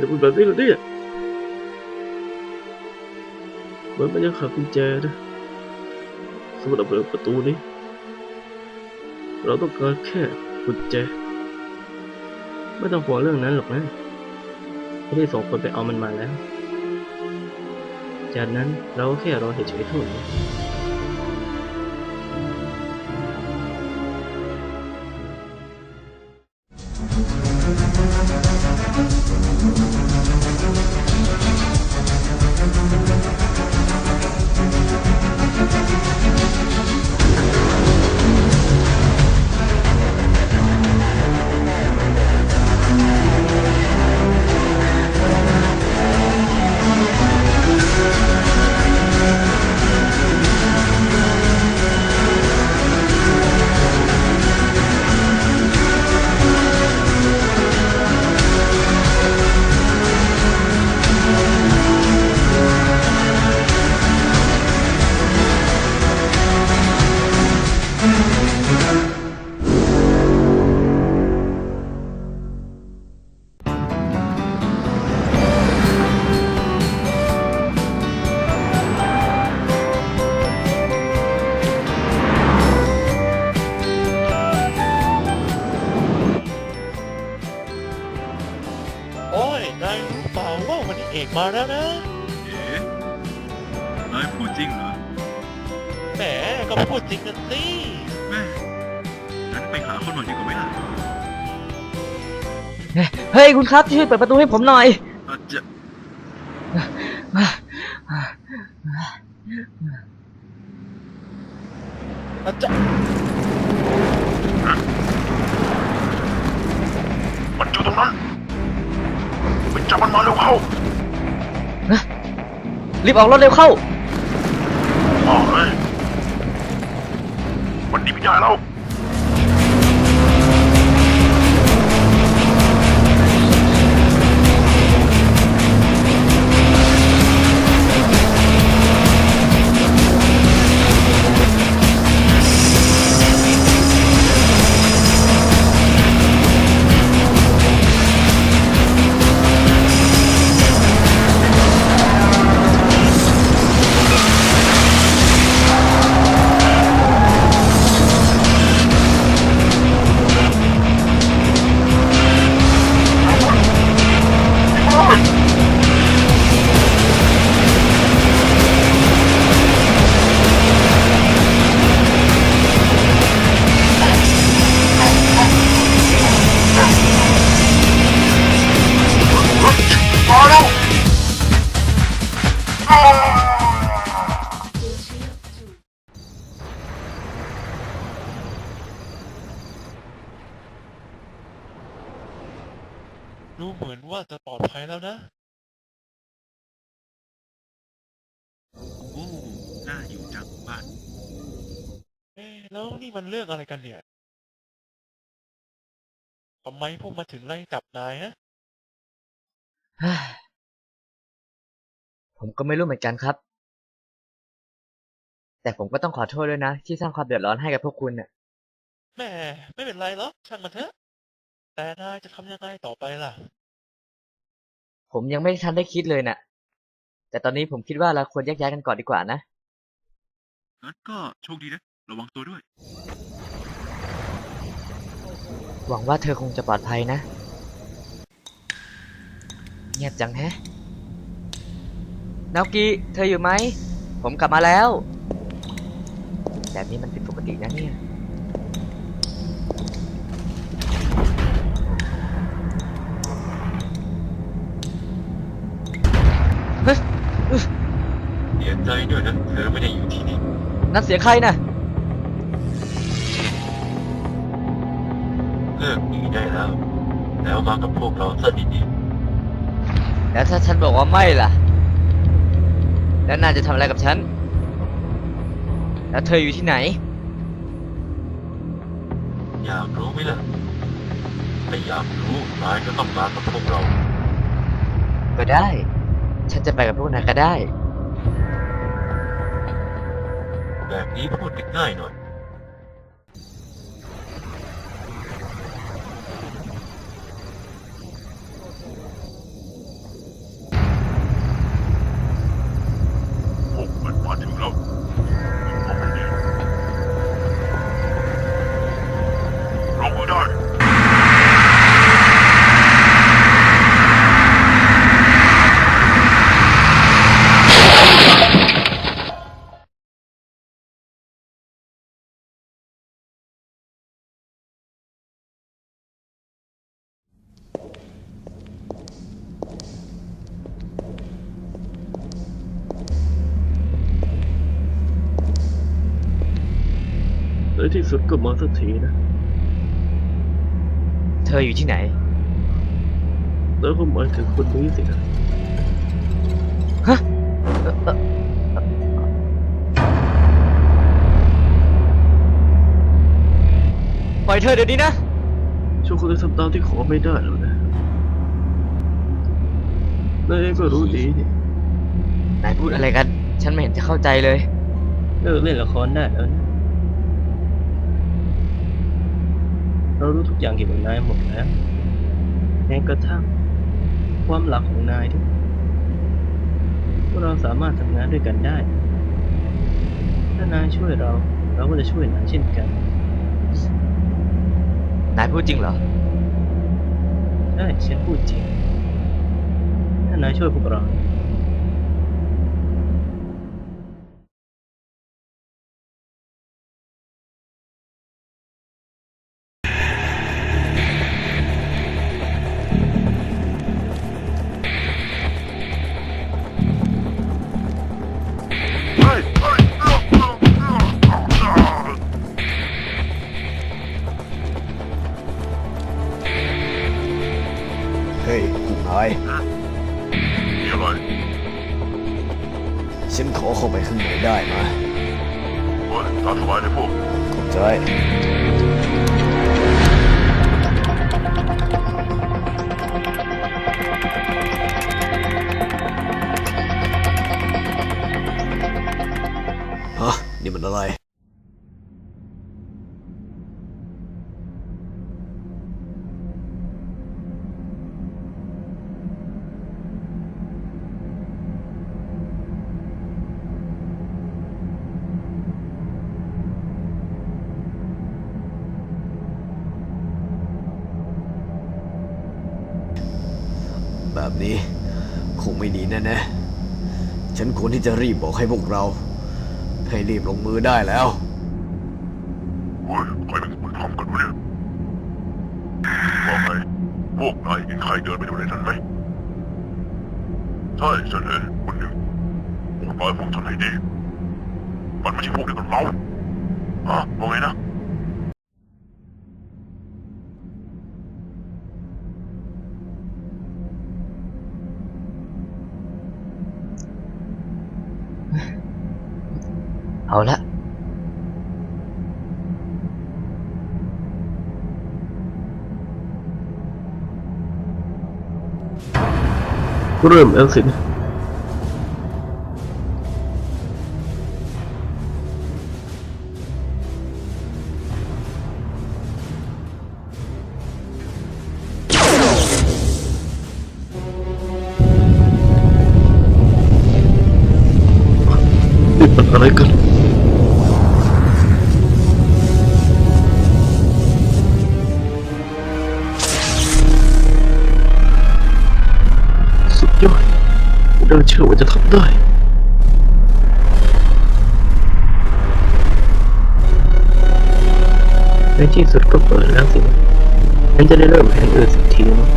ฮ้ยทำไมถึงเป็นแบบนี้ล่ะเนี่ยเหมือนมันยังขาดกุญแจนะสำหรับเปิดประตูนี้ เราต้องการแค่กุญแจ ไม่ต้องห่วงเรื่องนั้นหรอกนะไม่ได้ส่งคนไปเอามันมาแล้ว จากนั้นเราก็แค่รอเฉยๆเท่านั้น ว่าวันนี้เอกมาแล้วนะ เอ๋นายพูดจริงเหรอแหมก็ไม่พูดจริงกันสิแม่งั้นไปหาคนหน่อยดีกว่าไหมล่ะเฮ้ยคุณครับช่วยเปิดประตูให้ผมหน่อย อาจจะอาจจะ จับมันมาเร็วเข้ารีบออกรถเร็วเข้าอ๋อเฮ้ยมันหนีไม่ได้แล้ว น่าอยู่จังบ้านเอ๊ะแล้วนี่มันเรื่องอะไรกันเนี่ยทำไมพวกมาถึงไล่จับนายฮะผมก็ไม่รู้เหมือนกันครับ แต่ผมก็ต้องขอโทษด้วยนะ ที่สร้างความเดือดร้อนให้กับพวกคุณน่ะ แหมไม่เป็นไรหรอกช่างมันเถอะ แต่นายจะทำยังไงต่อไปล่ะ ผมยังไม่ทันได้คิดเลยน่ะ แต่ตอนนี้ผมคิดว่าเราควรแยกย้ายกันก่อนดีกว่านะ งั้นก็โชคดีนะ ระวังตัวด้วย หวังว่าเธอคงจะปลอดภัยนะ เงียบจังแฮะนากิเธออยู่ไหม ผมกลับมาแล้ว แบบนี้มันผิดปกตินะเนี่ย เฮ้ย เสียใจด้วยนะเธอไม่ได้อยู่ที่นี่ นั่นเสียงใครน่ะเลิกหนีได้แล้ว แล้วมากับพวกเราซะดีแล้วถ้าฉันบอกว่าไม่ล่ะ แล้วนายจะทำอะไรกับฉัน แล้วเธออยู่ที่ไหน ๆ อยากรู้ไหมล่ะถ้าอยากรู้นายก็ต้องมากับพวกเรา ก็ได้ ฉันจะไปกับพวกนายก็ได้ แบบนี้พูดกันง่ายหน่อย ในที่สุดก็มาสักทีนะเธออยู่ที่ไหน แล้วก็หมายถึงคนนี้สินะปล่อยเธอเดี๋ยวนี้นะ ช่วยคนที่ทำตามที่ขอไม่ได้แล้วนะนายเองก็รู้ดีนี่นายพูดอะไรกัน ฉันไม่เห็นจะเข้าใจเลย เลิกเล่นละครได้แล้วนะ เรารู้ทุกอย่างเกี่ยวกับนายหมดแล้วแม้กระทั่งความหลักของนายด้วยพวกเราสามารถทำงานด้วยกันได้ ถ้านายช่วยเรา เราก็จะช่วยนายเช่นกัน นายพูดจริงเหรอ ใช่ฉันพูดจริง ถ้านายช่วยพวกเรา ฮ้ยผู้นายมีอะไรฉันขอเข้าไปข้างในได้ไหมเฮ้ยตามสบายเลยพวกขอบใจฮะนี่มันอะไร แบบนี้ คงไม่ดีแน่ๆ ฉันควรที่จะรีบบอกให้พวกเรา ให้รีบลงมือได้แล้วเฮ้ยใครเป็นคนทำกันวะเนี่ยว่าไงพวกนายเห็นใครเดินไปดูในนั้นไหมใช่ฉันเห็นคนหนึ่งพวกนายฟังฉันให้ดี มันไม่ใช่พวกเดียวกับเราฮะว่าไงนะ เอาละเริ่มแล้วสินะนี่มันอะไรกัน ด้วย ในที่สุดก็เปิดแล้วสิฉันจะได้เริ่มแผนอื่นสักทีนะ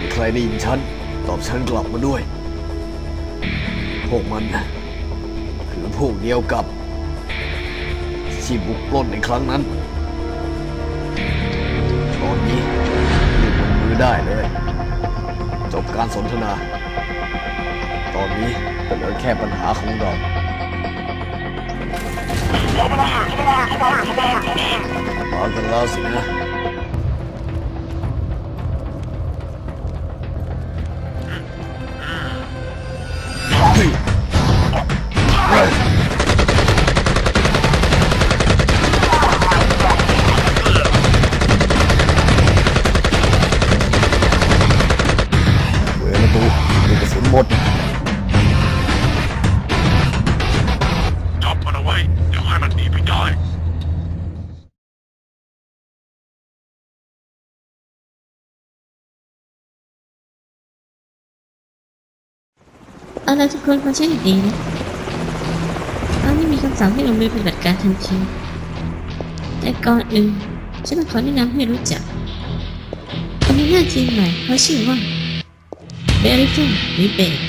มีใครได้ยินฉัน ตอบฉันกลับมาด้วย พวกมันนะคือพวกเดียวกับที่บุกปล้นในครั้งนั้น ตอนนี้รีบลงมือได้เลย จบการสนทนา ตอนนี้ก็เหลือแค่ปัญหาของเราเข้ามาเลยเข้ามา แล้วทุกคนฟังฉันใช้ดีนะตอนนี้มีคำสั่งให้ลงมือปฏิบัติการทันที แต่ก่อนอื่นฉันต้องขอแนะนำให้รู้จักคนนี้หน้าทีมใหม่เขาชื่อว่าเบริฟหรือเบร